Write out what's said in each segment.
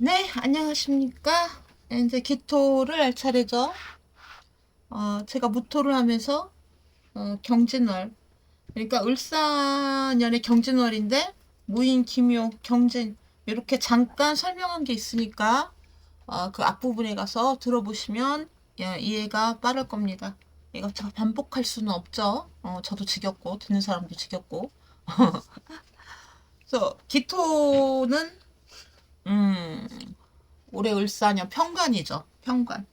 네, 안녕하십니까. 이제 기토를 할 차례죠. 어, 제가 무토를 하면서, 어, 경진월. 그러니까 을사년의 경진월인데, 무인, 기묘, 경진. 이렇게 잠깐 설명한 게 있으니까, 어, 그 앞부분에 가서 들어보시면, 예, 이해가 빠를 겁니다. 이거 제가 반복할 수는 없죠. 어, 저도 지겹고, 듣는 사람도 지겹고. 그래서, 기토는, 음, 올해 을사년 평관이죠. 평관.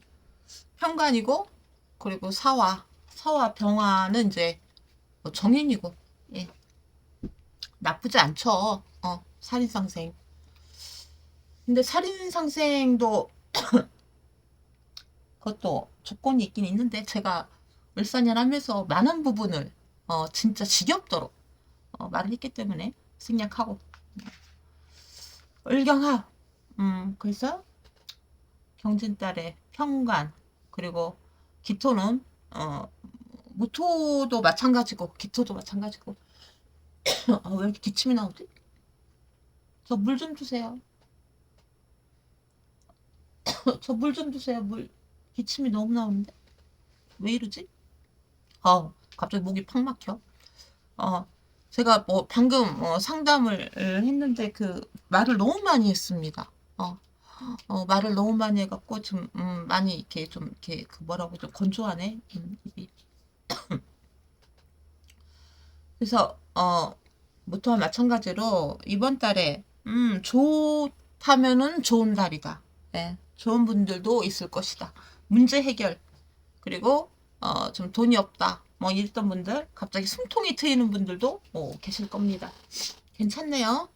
평관이고, 그리고 사화. 사화 병화는 이제 뭐 정인이고, 예. 나쁘지 않죠. 어, 살인상생. 근데 살인상생도 그것도 조건이 있긴 있는데, 제가 을사년 하면서 많은 부분을, 어, 진짜 지겹도록, 어, 말을 했기 때문에 생략하고. 을경합. 음, 그래서 경진달의 평관 그리고 기토는 어 무토도 마찬가지고 기토도 마찬가지고 아, 왜 이렇게 기침이 나오지? 저 물 좀 주세요. 저 물 좀 주세요. 물 기침이 너무 나오는데 왜 이러지? 어 갑자기 목이 팍 막혀. 어 제가 뭐 방금 어, 상담을 했는데 그 말을 너무 많이 했습니다. 어, 어, 말을 너무 많이 해갖고 좀 음, 많이 이렇게 좀 이렇게 그 뭐라고 좀 건조하네. 음, 입이. 그래서 어 무토와 마찬가지로 이번 달에 음 좋다면은 좋은 달이다. 네, 좋은 분들도 있을 것이다. 문제 해결 그리고 어 좀 돈이 없다. 뭐 이랬던 분들 갑자기 숨통이 트이는 분들도 어, 계실 겁니다. 괜찮네요.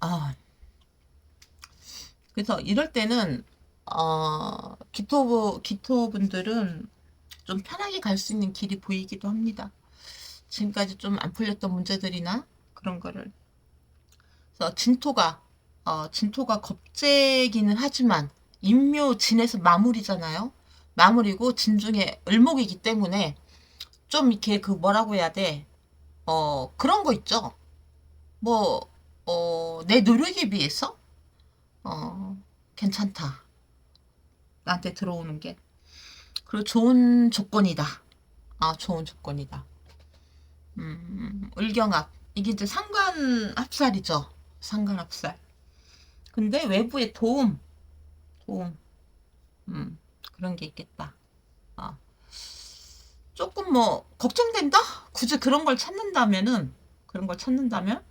아 그래서 이럴 때는 어, 기토 기토 분들은 좀 편하게 갈 수 있는 길이 보이기도 합니다. 지금까지 좀 안 풀렸던 문제들이나 그런 거를. 그래서 진토가 어, 진토가 겁재기는 하지만 인묘 진에서 마무리잖아요. 마무리고 진중에 을목이기 때문에 좀 이렇게 그 뭐라고 해야 돼? 어 그런 거 있죠. 뭐 어, 내 노력에 비해서 어 괜찮다. 나한테 들어오는 게 그리고 좋은 조건이다. 아 좋은 조건이다. 음, 을경합 이게 이제 상관합살이죠. 상관합살. 근데 외부의 도움 도움 음, 그런 게 있겠다. 아. 조금 뭐 걱정된다. 굳이 그런 걸 찾는다면은 그런 걸 찾는다면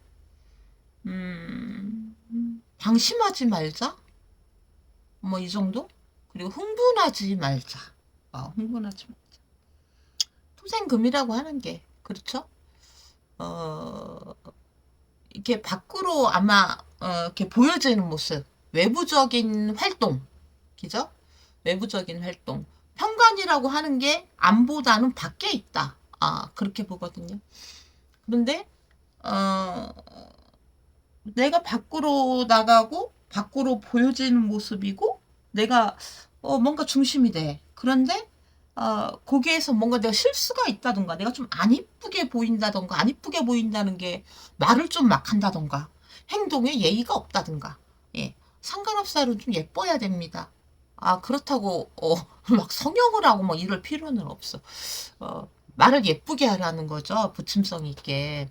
음, 방심하지 말자. 뭐 이 정도? 그리고 흥분하지 말자. 어, 흥분하지 말자. 토생금이라고 하는 게 그렇죠? 어, 이렇게 밖으로 아마 어, 이렇게 보여지는 모습, 외부적인 활동, 그죠? 외부적인 활동. 현관이라고 하는 게 안보다는 밖에 있다. 아, 그렇게 보거든요. 그런데, 어, 내가 밖으로 나가고, 밖으로 보여지는 모습이고, 내가, 어, 뭔가 중심이 돼. 그런데, 어, 거기에서 뭔가 내가 실수가 있다던가, 내가 좀 안 이쁘게 보인다던가, 안 이쁘게 보인다는 게 말을 좀 막 한다던가, 행동에 예의가 없다던가, 예. 상관없사로 좀 예뻐야 됩니다. 아, 그렇다고, 어, 막 성형을 하고 뭐 이럴 필요는 없어. 어, 말을 예쁘게 하라는 거죠. 부침성 있게.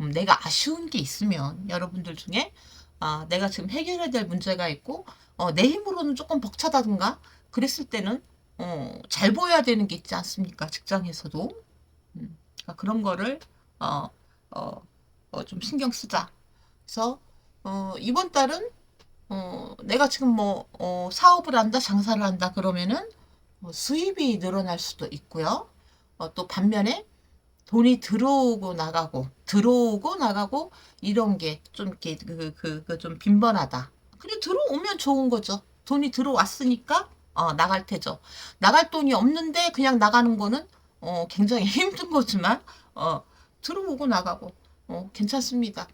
음, 내가 아쉬운 게 있으면, 여러분들 중에, 아, 내가 지금 해결해야 될 문제가 있고, 어, 내 힘으로는 조금 벅차다든가, 그랬을 때는, 어, 잘 보여야 되는 게 있지 않습니까? 직장에서도. 음, 그러니까 그런 거를, 어, 어, 어, 좀 신경 쓰자. 그래서, 어, 이번 달은 어, 내가 지금 뭐, 어, 사업을 한다, 장사를 한다, 그러면은, 어, 수입이 늘어날 수도 있고요. 어, 또 반면에 돈이 들어오고 나가고, 들어오고 나가고, 이런 게 좀 이렇게, 그, 그, 그, 좀 빈번하다. 그래, 들어오면 좋은 거죠. 돈이 들어왔으니까, 어, 나갈 테죠. 나갈 돈이 없는데 그냥 나가는 거는, 어, 굉장히 힘든 거지만, 어, 들어오고 나가고, 어, 괜찮습니다.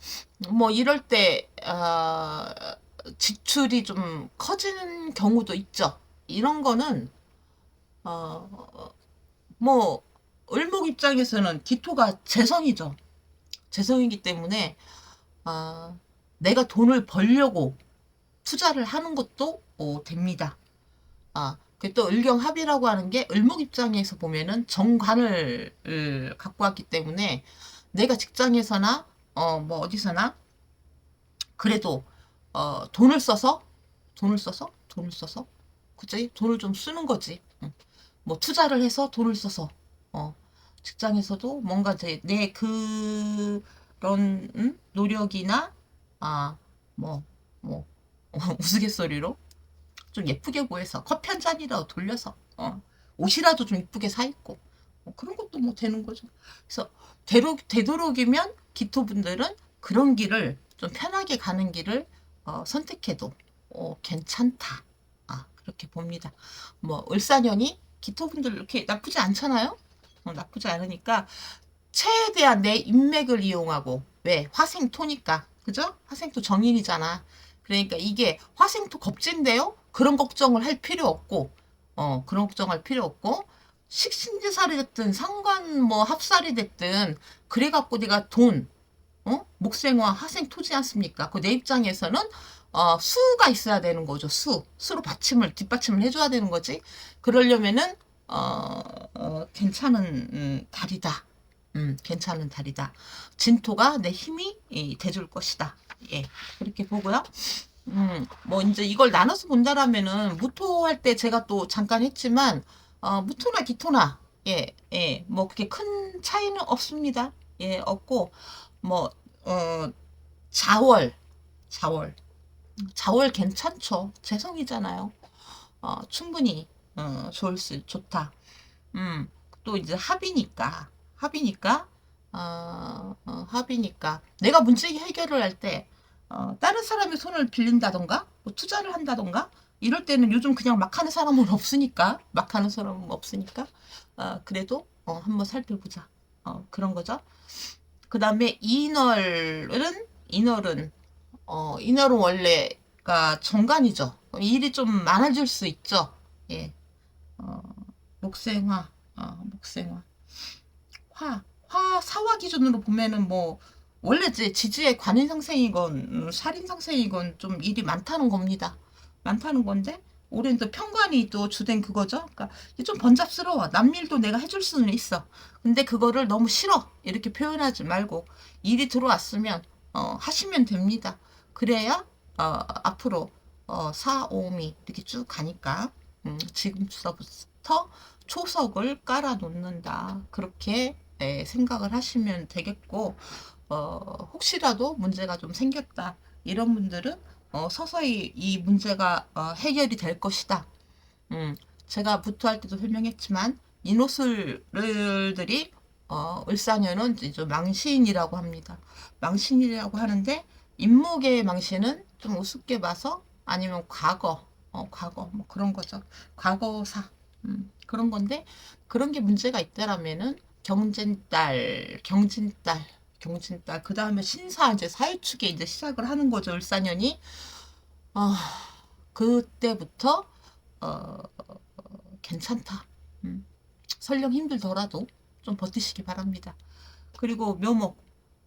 뭐, 이럴 때, 어, 지출이 좀 커지는 경우도 있죠. 이런 거는 어, 뭐 을목 입장에서는 기토가 재성이죠. 재성이기 때문에 아, 내가 돈을 벌려고 투자를 하는 것도 어, 됩니다. 아, 그또 을경합이라고 하는 게 을목 입장에서 보면은 정관을 을, 갖고 왔기 때문에 내가 직장에서나 어 뭐 어디서나 그래도 어 돈을 써서 돈을 써서 돈을 써서 그치 돈을 좀 쓰는 거지. 응. 뭐 투자를 해서 돈을 써서 어 직장에서도 뭔가 내 그런 음? 노력이나 아뭐뭐 뭐, 어, 우스갯소리로 좀 예쁘게 보여서 커피 한 잔이라도 돌려서 어, 옷이라도 좀 예쁘게 사 입고 뭐 그런 것도 뭐 되는 거죠. 그래서 되도, 되도록이면 기토분들은 그런 길을 좀 편하게 가는 길을 어, 선택해도 어, 괜찮다. 아 그렇게 봅니다. 뭐 을사년이 기토분들 이렇게 나쁘지 않잖아요. 어, 나쁘지 않으니까 최대한 내 인맥을 이용하고 왜 화생토니까 그죠? 화생토 정인이잖아. 그러니까 이게 화생토 겁진데요. 그런 걱정을 할 필요 없고 어 그런 걱정할 필요 없고 식신지살이 됐든 상관 뭐 합살이 됐든 그래갖고 내가 돈 어? 목생화 화생토지 않습니까? 그 내 입장에서는 어, 수가 있어야 되는 거죠. 수 수로 받침을 뒷받침을 해줘야 되는 거지. 그러려면은 어, 어 괜찮은 음, 달이다. 음, 괜찮은 달이다. 진토가 내 힘이 이, 돼줄 것이다. 예, 그렇게 보고요. 음, 뭐 이제 이걸 나눠서 본다라면은 무토 할 때 제가 또 잠깐 했지만 어, 무토나 기토나 예, 예, 뭐 그렇게 큰 차이는 없습니다. 예, 없고 뭐 어, 자월, 자월, 자월 괜찮죠. 재성이잖아요. 어, 충분히 어, 좋을 수 좋다. 음, 또 이제 합이니까 합이니까 어, 어, 합이니까 내가 문제 해결을 할때 어, 다른 사람의 손을 빌린다던가 뭐 투자를 한다던가 이럴 때는 요즘 그냥 막 하는 사람은 없으니까 막 하는 사람은 없으니까 어, 그래도 어, 한번 살펴보자 어, 그런 거죠 그 다음에 인월은 인월은 어, 인월은 원래가 정관이죠. 일이 좀 많아질 수 있죠. 예. 어, 목생화 어, 목생화. 화, 화 사화 기준으로 보면은 뭐 원래 이제 지지의 관인 상생이건 음, 살인 상생이건 좀 일이 많다는 겁니다. 많다는 건데 올해는 또 편관이 또 주된 그거죠. 그러니까 좀 번잡스러워. 남일도 내가 해줄 수는 있어. 근데 그거를 너무 싫어. 이렇게 표현하지 말고 일이 들어왔으면 어, 하시면 됩니다. 그래야 어, 앞으로 어, 4, 5미 이렇게 쭉 가니까 음, 지금부터 초석을 깔아 놓는다. 그렇게 네, 생각을 하시면 되겠고 어, 혹시라도 문제가 좀 생겼다. 이런 분들은 어, 서서히 이 문제가 어, 해결이 될 것이다. 음, 제가 부투할 때도 설명했지만 인호술들이 어, 을사년은 이제 망신이라고 합니다. 망신이라고 하는데 인목의 망신은 좀 우습게 봐서 아니면 과거, 어, 과거 뭐 그런 거죠. 과거사 음, 그런 건데 그런 게 문제가 있다라면은 경진딸, 경진딸 경진딸 그 다음에 신사 이제 사유축에 이제 시작을 하는 거죠 을사년이. 아 그때부터 어, 괜찮다. 음. 설령 힘들더라도 좀 버티시기 바랍니다. 그리고 묘목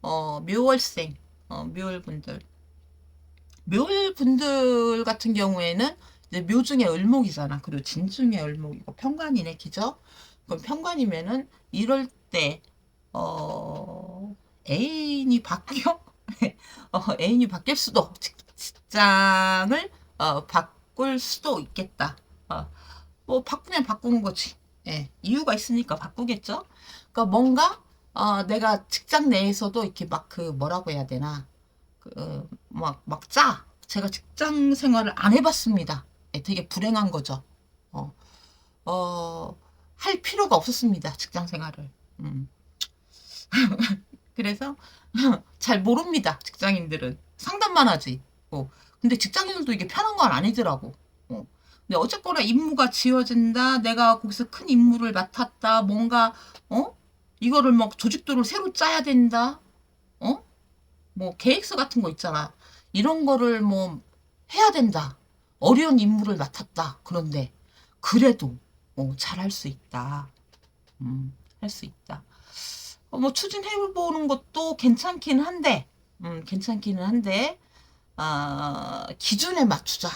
어, 묘월생 어, 묘월분들. 묘월분들 같은 경우에는 이제 묘 중에 을목이잖아. 그리고 진 중에 을목이고 편관이네 기죠 그럼 편관이면은 이럴 때 어, 애인이 바뀌어 어, 애인이 바뀔 수도 직장을 어, 바꿀 수도 있겠다. 어, 뭐 바꾸면 바꾸는 거지. 예, 이유가 있으니까 바꾸겠죠. 그러니까 뭔가 어, 내가 직장 내에서도 이렇게 막 그 뭐라고 해야 되나 그막막 짜. 제가 직장 생활을 안 해봤습니다. 예, 되게 불행한 거죠. 어, 어, 할 필요가 없었습니다. 직장 생활을. 음. 그래서 잘 모릅니다. 직장인들은 상담만 하지. 어. 근데 직장인들도 이게 편한 건 아니더라고. 어. 근데 어쨌거나 임무가 지어진다. 내가 거기서 큰 임무를 맡았다. 뭔가 어 이거를 막 조직도를 새로 짜야 된다. 어? 뭐 계획서 같은 거 있잖아. 이런 거를 뭐 해야 된다. 어려운 임무를 맡았다. 그런데 그래도 어, 잘할 수 있다. 음, 할 수 있다. 어, 뭐 추진해보는 것도 괜찮긴 한데 음, 괜찮기는 한데 아, 기준에 맞추자.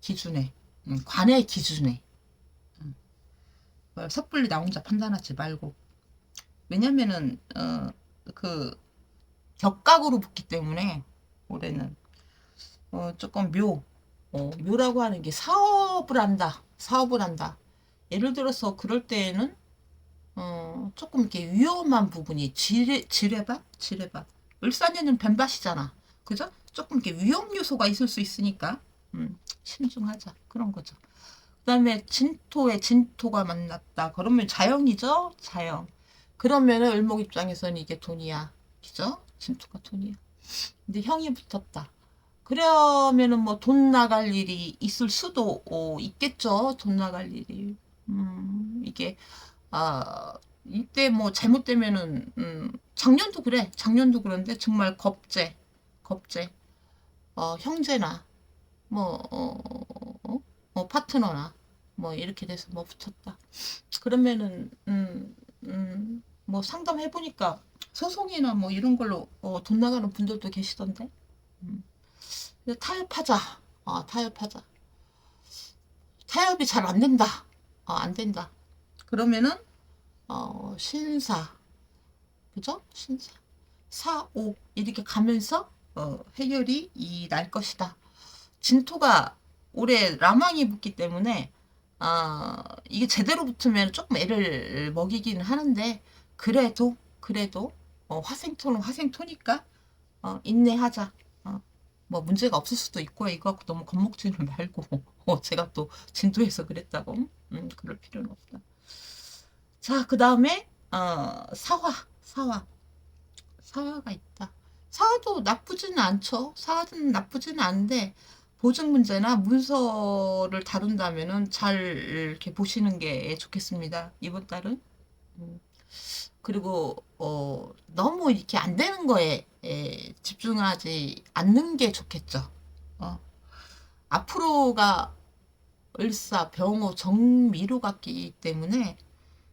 기준에. 음, 관의 기준에. 음. 뭐 섣불리 나 혼자 판단하지 말고. 왜냐면은 어, 그 격각으로 붙기 때문에 올해는 어, 조금 묘. 어, 묘라고 하는 게 사업을 한다. 사업을 한다. 예를 들어서 그럴 때에는 어, 조금 이렇게 위험한 부분이 지뢰, 지뢰밭? 지뢰밭. 을사년은 변밭이잖아. 그죠? 조금 이렇게 위험 요소가 있을 수 있으니까, 음, 신중하자. 그런 거죠. 그 다음에 진토에 진토가 만났다. 그러면 자영이죠? 자영. 그러면은 을목 입장에서는 이게 돈이야. 그죠? 진토가 돈이야. 근데 형이 붙었다. 그러면은 뭐 돈 나갈 일이 있을 수도 어, 있겠죠. 돈 나갈 일이. 음, 이게 아, 이때 뭐 잘못되면은 음, 작년도 그래. 작년도 그런데 정말 겁제, 겁제. 어, 형제나 뭐 어, 어, 어, 파트너나 뭐 이렇게 돼서 뭐 붙였다. 그러면은 음, 음, 뭐 상담해 보니까 소송이나 뭐 이런 걸로 어, 돈 나가는 분들도 계시던데. 음. 타협하자. 어, 타협하자. 타협이 잘 안 된다. 어, 안 된다. 그러면은 어, 신사 그죠? 신사 사오 이렇게 가면서 어, 해결이 이 날 것이다. 진토가 올해 라망이 붙기 때문에 아 이게 제대로 붙으면 조금 애를 먹이긴 하는데 그래도 그래도 어, 화생토는 화생토니까 어, 인내하자. 어, 뭐 문제가 없을 수도 있고 이거 갖고 너무 겁먹지는 말고 어, 제가 또 진도에서 그랬다고 음, 그럴 필요는 없다. 자, 그 다음에 어, 사화, 사화, 사화가 있다. 사화도 나쁘지는 않죠. 사화는 나쁘지는 않은데 보증 문제나 문서를 다룬다면은 잘 이렇게 보시는 게 좋겠습니다. 이번 달은. 음. 그리고 어, 너무 이렇게 안 되는 거에 에, 집중하지 않는 게 좋겠죠. 어. 앞으로가 을사, 병호, 정미로 같기 때문에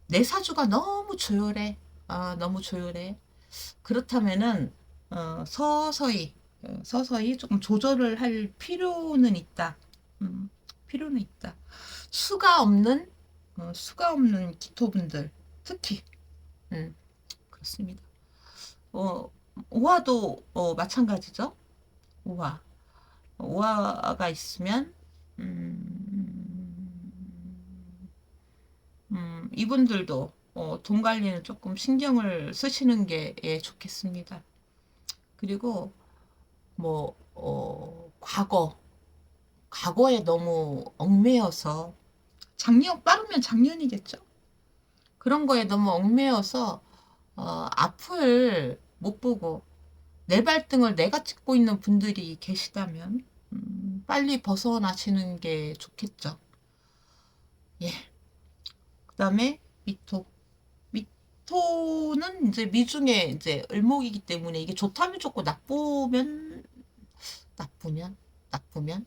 내 사주가 너무 조열해. 아, 너무 조열해. 그렇다면은 어, 서서히 어, 서서히 조금 조절을 할 필요는 있다. 음, 필요는 있다. 수가 없는 어, 수가 없는 기토분들 특히 음, 그렇습니다. 어, 오화도 어, 마찬가지죠. 오화 오화가 있으면 음, 음, 이분들도 어, 돈 관리는 조금 신경을 쓰시는 게 예, 좋겠습니다. 그리고 뭐 어, 과거 과거에 너무 얽매여서 작년 빠르면 작년이겠죠. 그런 거에 너무 얽매여서 어, 앞을 못 보고 내 발등을 내가 찍고 있는 분들이 계시다면 음, 빨리 벗어나시는 게 좋겠죠. 예. 그 다음에 미토. 미토는 이제 미중에 이제 을목이기 때문에 이게 좋다면 좋고 나쁘면 나쁘면 나쁘면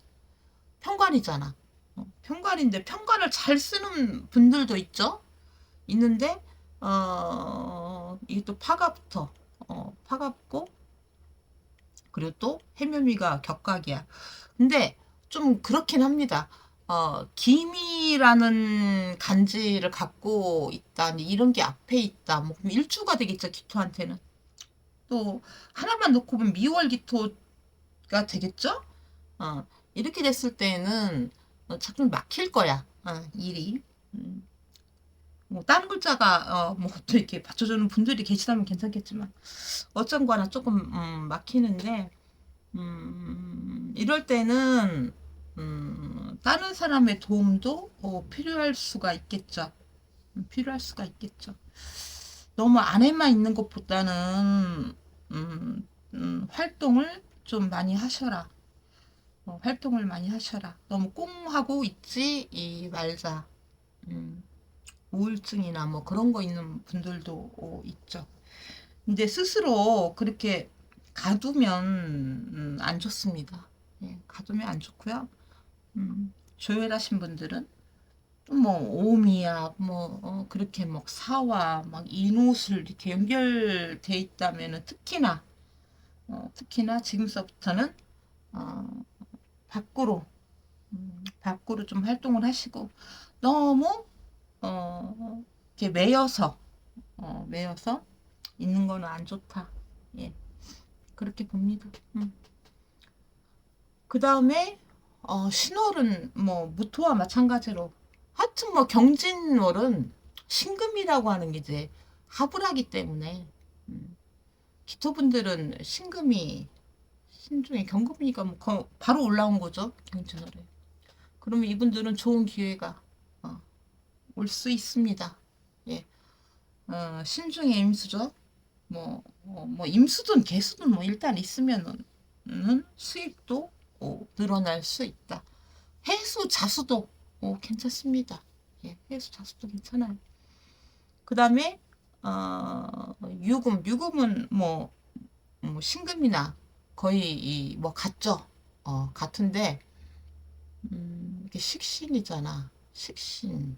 평관이잖아. 어, 평관인데 평관을 잘 쓰는 분들도 있죠. 있는데 어 이게 또 파가 붙어. 어 붙고 그리고 또 해묘미가 격각이야. 근데 좀 그렇긴 합니다. 어, 기미라는 간지를 갖고 있다. 이런 게 앞에 있다. 뭐 그럼 일주가 되겠죠, 기토한테는. 또 하나만 놓고 보면 미월 기토가 되겠죠? 어, 이렇게 됐을 때는 어, 자꾸 막힐 거야. 어, 일이. 음. 뭐 다른 글자가 어, 뭐또 이렇게 받쳐주는 분들이 계시다면 괜찮겠지만 어쩐 거나 조금 음, 막히는데 음, 이럴 때는 음, 다른 사람의 도움도 어, 필요할 수가 있겠죠. 음, 필요할 수가 있겠죠. 너무 안에만 있는 것보다는 음, 음, 활동을 좀 많이 하셔라. 어, 활동을 많이 하셔라. 너무 꽁 하고 있지 이 말자. 음, 우울증이나 뭐 그런 거 있는 분들도 어, 있죠. 근데 스스로 그렇게 가두면 음, 안 좋습니다. 예, 가두면 안 좋고요. 음, 조혈하신 분들은 뭐 오미약 뭐 어, 그렇게 막 사와 막 인옷을 이렇게 연결돼 있다면은 특히나 어, 특히나 지금서부터는 어, 밖으로 음, 밖으로 좀 활동을 하시고 너무 어, 이렇게 매여서 어, 매여서 있는 거는 안 좋다. 예. 그렇게 봅니다. 음. 그 다음에 어, 신월은 뭐 무토와 마찬가지로 하여튼 뭐 경진월은 신금이라고 하는 게 이제 하부라기 때문에 음. 기토분들은 신금이 신중에 경금이니까 뭐 거- 바로 올라온 거죠 경진월에. 그러면 이분들은 좋은 기회가 어, 올수 있습니다. 예. 어, 신중에 임수죠. 뭐, 어, 뭐 임수든 개수든 뭐 일단 있으면은 는 수입도 어, 늘어날 수 있다. 해수 자수도 어, 괜찮습니다. 예, 해수 자수도 괜찮아요. 그 다음에 어, 유금, 유금은 뭐, 뭐 신금이나 거의 이, 뭐 같죠. 어, 같은데 음, 이게 식신이잖아. 식신.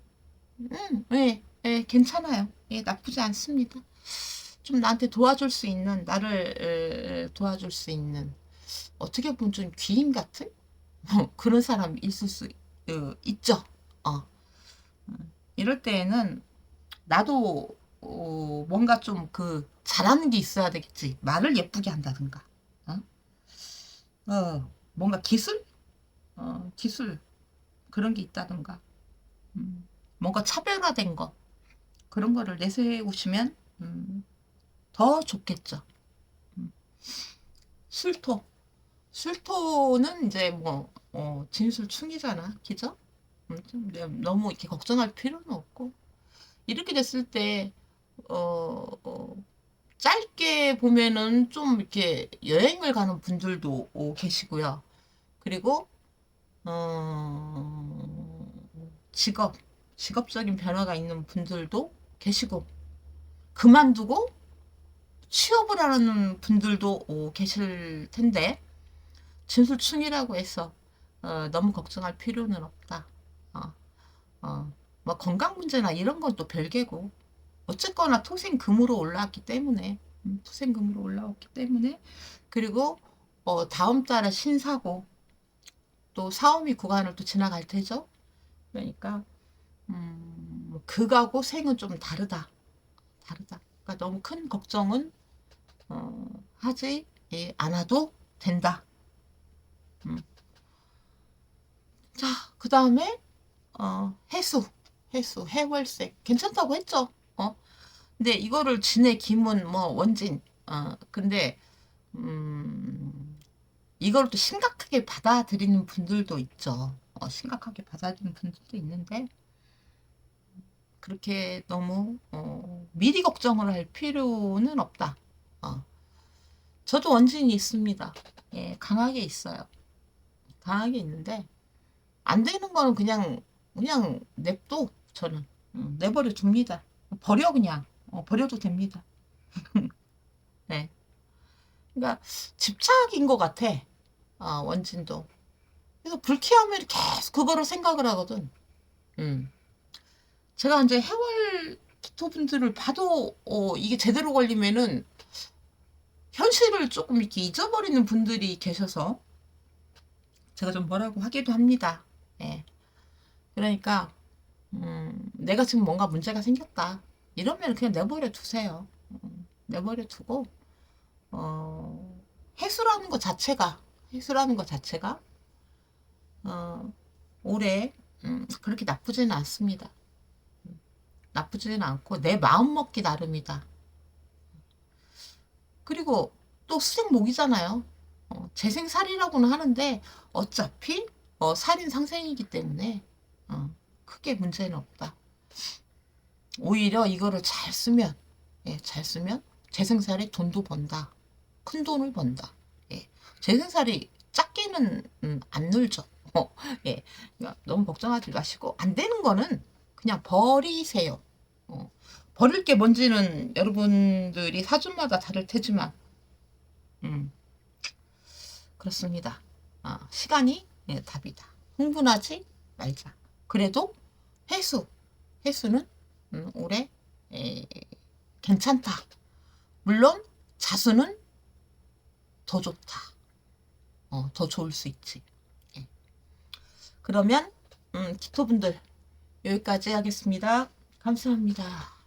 음, 예, 예, 괜찮아요. 예, 나쁘지 않습니다. 좀 나한테 도와줄 수 있는, 나를 에, 도와줄 수 있는, 어떻게 보면 좀 귀인 같은? 뭐 그런 사람이 있을 수 어, 있죠. 어. 음, 이럴 때에는 나도 어, 뭔가 좀 그 잘하는 게 있어야 되겠지. 말을 예쁘게 한다든가. 어? 어, 뭔가 기술? 어, 기술 그런 게 있다든가. 음, 뭔가 차별화된 거 그런 거를 내세우시면 음, 더 좋겠죠. 음. 술토 술토는 이제 뭐 어, 진술충이잖아, 좀 내- 너무 이렇게 걱정할 필요는 없고. 이렇게 됐을 때 어, 어, 짧게 보면은 좀 이렇게 여행을 가는 분들도 어, 계시고요. 그리고 어, 직업, 직업적인 변화가 있는 분들도 계시고 그만두고 취업을 하는 분들도 어, 계실 텐데 진술충이라고 해서 어, 너무 걱정할 필요는 없다. 어, 어, 뭐 건강 문제나 이런 건 또 별개고 어쨌거나 토생금으로 올라왔기 때문에 음, 토생금으로 올라왔기 때문에 그리고 어, 다음 달에 신사고 또 사오미 구간을 또 지나갈 테죠. 그러니까 음, 극하고 생은 좀 다르다. 다르다. 그러니까 너무 큰 걱정은 어, 하지 예, 않아도 된다. 음. 자, 그 다음에 어, 해수, 해수, 해월색 괜찮다고 했죠. 어, 근데 이거를 진해, 기문, 뭐 원진, 어, 근데 음, 이걸 또 심각하게 받아들이는 분들도 있죠. 어, 심각하게 받아들이는 분들도 있는데 그렇게 너무 어, 미리 걱정을 할 필요는 없다. 어. 저도 원진이 있습니다. 예, 강하게 있어요. 강하게 있는데 안 되는 거는 그냥 그냥 냅둬 저는 음, 내버려 둡니다. 버려 그냥 어, 버려도 됩니다. 네. 그러니까 집착인 것 같아. 아, 원진도. 그래서 불쾌하면 계속 그거를 생각을 하거든. 음. 제가 이제 해월 기토분들을 봐도 어, 이게 제대로 걸리면은 현실을 조금 이렇게 잊어버리는 분들이 계셔서 제가 좀 뭐라고 하기도 합니다. 예. 그러니까 음, 내가 지금 뭔가 문제가 생겼다. 이러면 그냥 내버려 두세요. 음, 내버려 두고 어, 해수라는 것 자체가 해수라는 것 자체가 어, 올해 음, 그렇게 나쁘지는 않습니다. 나쁘지는 않고 내 마음 먹기 나름이다. 그리고 또 수생 목이잖아요. 어, 재생살이라고는 하는데 어차피 어, 살인 상생이기 때문에 어, 크게 문제는 없다. 오히려 이거를 잘 쓰면 예, 잘 쓰면 재생살에 돈도 번다. 큰 돈을 번다. 예, 재생살이 작게는 음, 안 늘죠. 어, 예, 그러니까 너무 걱정하지 마시고 안 되는 거는 그냥 버리세요. 어, 버릴 게 뭔지는 여러분들이 사주마다 다를 테지만, 음, 그렇습니다. 아, 시간이 예, 답이다. 흥분하지 말자. 그래도 회수, 회수는 음, 올해 에, 괜찮다. 물론 자수는 더 좋다. 어, 더 좋을 수 있지. 예. 그러면 음, 기토분들 여기까지 하겠습니다. 감사합니다.